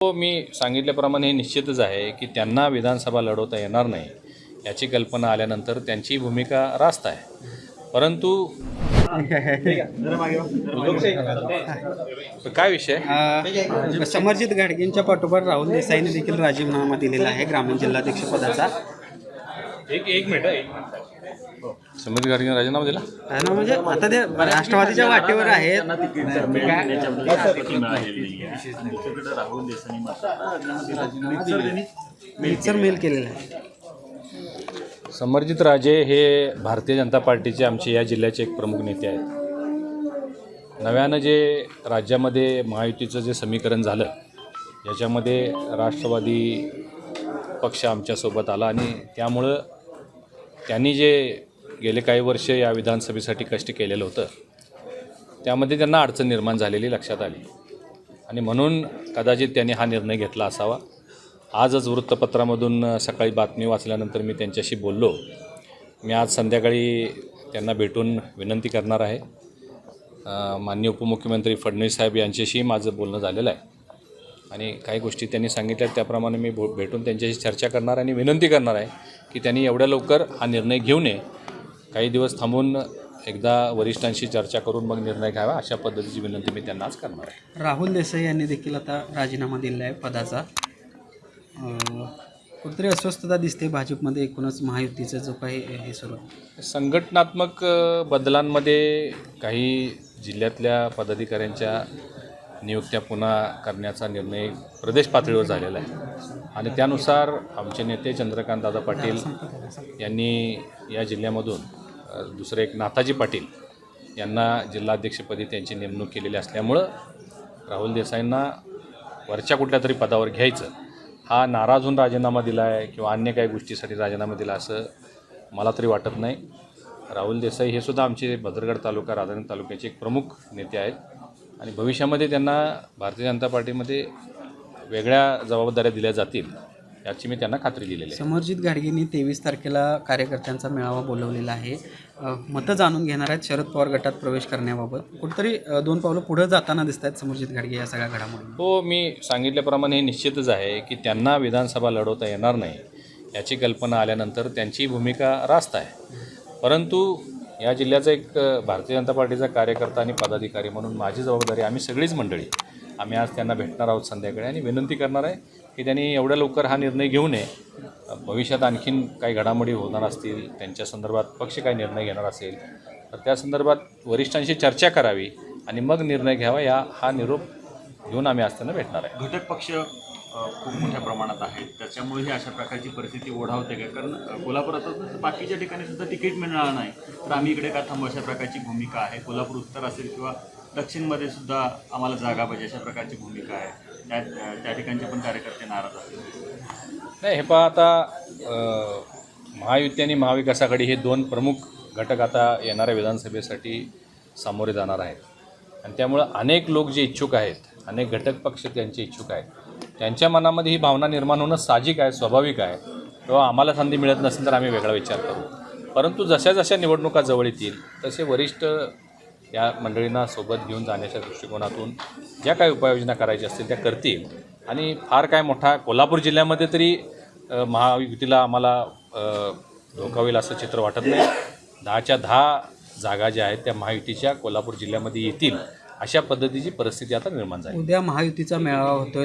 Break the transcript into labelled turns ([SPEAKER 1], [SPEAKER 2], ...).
[SPEAKER 1] हो मी सांगितल्याप्रमाणे हे निश्चितच आहे की त्यांना विधानसभा लढवता येणार नाही याची कल्पना आल्यानंतर त्यांची भूमिका रास्त आहे. परंतु काय विषय?
[SPEAKER 2] समर्जित समरजित गाडगेंच्या पाठोपाठ राहुल देसाईने देखील राजीनामा दिलेला आहे ग्रामीण जिल्हाध्यक्ष पदाचा.
[SPEAKER 1] एक एक मिनिट राजीनामा दिला?
[SPEAKER 2] ना म्हणजे आता ते राष्ट्रवादीच्या वाटेवर आहेत. मिक्सर मेल केलेला आहे.
[SPEAKER 1] समर्जित राजे हे भारतीय जनता पार्टीचे आमचे या जिल्ह्याचे एक प्रमुख नेते आहेत. नव्यानं जे राज्यामध्ये महायुतीचं जे समीकरण झालं याच्यामध्ये राष्ट्रवादी पक्ष आमच्यासोबत आला आणि त्यामुळं त्यांनी जे गेले काही वर्ष या विधानसभेसाठी कष्ट केलेलं होतं त्यामध्ये त्यांना अडचण निर्माण झालेली लक्षात आली. आणि म्हणून कदाचित त्यांनी हा निर्णय घेतला असावा. आजच वृत्तपत्रामधून सकाळी बातमी वाचल्यानंतर मी त्यांच्याशी बोललो. मी आज संध्याकाळी त्यांना भेटून विनंती करणार आहे. माननीय उपमुख्यमंत्री फडणवीस साहेब यांच्याशी माझं बोलणं झालेलं आहे. आणि काही गोष्टी त्यांनी सांगितल्या त्याप्रमाणे मी भो भेटून त्यांच्याशी चर्चा करणार आणि विनंती करणार आहे की त्यांनी एवढ्या लवकर हा निर्णय घेऊ नये. काही दिवस थांबून एकदा वरिष्ठांशी चर्चा करून मग निर्णय घ्यावा अशा पद्धतीची विनंती मी त्यांना आज करणार आहे.
[SPEAKER 2] राहुल देसाई यांनी देखील आता राजीनामा दिलेला आहे पदाचा. कुठेतरी अस्वस्थता दिसते भाजपमध्ये एकूणच महायुतीचं जो काही हे सुरू.
[SPEAKER 1] संघटनात्मक बदलांमध्ये काही जिल्ह्यातल्या पदाधिकाऱ्यांच्या नियुक्त्या पुन्हा करण्याचा निर्णय प्रदेश पातळीवर झालेला आहे. आणि त्यानुसार आमचे नेते चंद्रकांत दादा पाटील यांनी या जिल्ह्यामधून दुसरे एक नाथाजी पाटील यांना जिल्हाध्यक्षपदी त्यांची नेमणूक केलेली असल्यामुळं राहुल देसाईंना वरच्या कुठल्या तरी पदावर घ्यायचं हा नाराज होऊन राजीनामा दिला आहे किंवा अन्य काही गोष्टीसाठी राजीनामा दिला असं मला तरी वाटत नाही. राहुल देसाई हे सुद्धा आमचे भद्रगड तालुका राधानगरी तालुक्याचे एक प्रमुख नेते आहेत. आणि भविष्यामध्ये त्यांना भारतीय जनता पार्टीमध्ये वेगळ्या जबाबदाऱ्या दिल्या जातील याची मी त्यांना खात्री दिलेली आहे.
[SPEAKER 2] समरजित गाडगेंनी तेवीस तारखेला कार्यकर्त्यांचा मेळावा बोलवलेला आहे. मतं जाणून घेणार आहेत शरद पवार गटात प्रवेश करण्याबाबत. कुठेतरी दोन पावलं पुढं जाताना दिसत आहेत समरजित गाडगे या सगळ्या घडामोडी.
[SPEAKER 1] हो मी सांगितल्याप्रमाणे हे निश्चितच आहे की त्यांना विधानसभा लढवता येणार नाही याची कल्पना आल्यानंतर त्यांची भूमिका रास्त आहे. परंतु या जिल्ह्याचा एक भारतीय जनता पार्टीचा कार्यकर्ता आणि पदाधिकारी म्हणून माझी जबाबदारी आम्ही सगळीच मंडळी. आम्ही आज त्यांना भेटणार आहोत संध्याकाळी आणि विनंती करणार आहे की त्यांनी एवढ्या लवकर हा निर्णय घेऊ नये. भविष्यात आणखीन काही घडामोडी होणार असतील त्यांच्या संदर्भात पक्ष काही निर्णय घेणार असेल तर त्या संदर्भात वरिष्ठांशी चर्चा करावी आणि मग निर्णय घ्यावा या हा निरोप घेऊन आम्ही आज त्यांना भेटणार आहे.
[SPEAKER 3] घटक पक्ष खूप मोठ्या प्रमाणात आहेत. त्याच्यामुळे ही अशा प्रकारची परिस्थिती ओढावते का कारण कोल्हापुरातच कोल्हापुरात बाकीच्या ठिकाणी सुद्धा तिकीट मिळणार नाही. तर आम्ही इकडे का थांबू? अशा प्रकारची भूमिका आहे. कोल्हापूर उत्तर असेल किंवा दक्षिणमध्ये सुद्धा आम्हाला जागा पाहिजे अशा प्रकारची भूमिका आहे. त्या त्या ठिकाणचे पण कार्यकर्ते नाराज असतील
[SPEAKER 1] नाही हे पहा आता महायुती आणि महाविकास आघाडी हे दोन प्रमुख घटक आता येणाऱ्या विधानसभेसाठी सामोरे जाणार आहेत. आणि त्यामुळं अनेक लोक जे इच्छुक आहेत अनेक घटक पक्ष त्यांचे इच्छुक आहेत त्यांच्या मनामध्ये ही भावना निर्माण होणं साहजिक आहे स्वाभाविक आहे. किंवा आम्हाला संधी मिळत नसेल तर आम्ही वेगळा विचार करू. परंतु जशा जशा निवडणुका जवळ येतील तसे वरिष्ठ या मंडळींना सोबत घेऊन जाण्याच्या दृष्टिकोनातून ज्या काही उपाययोजना करायच्या असतील त्या करतील. आणि फार काय मोठा कोल्हापूर जिल्ह्यामध्ये तरी महायुतीला आम्हाला धोका होईल असं चित्र वाटत नाही. दहाच्या दहा जागा ज्या आहेत त्या महायुतीच्या कोल्हापूर जिल्ह्यामध्ये येतील अशा पद्धतीची परिस्थिती आता निर्माण झाली.
[SPEAKER 2] उद्या महायुतीचा मेळावा होतोय.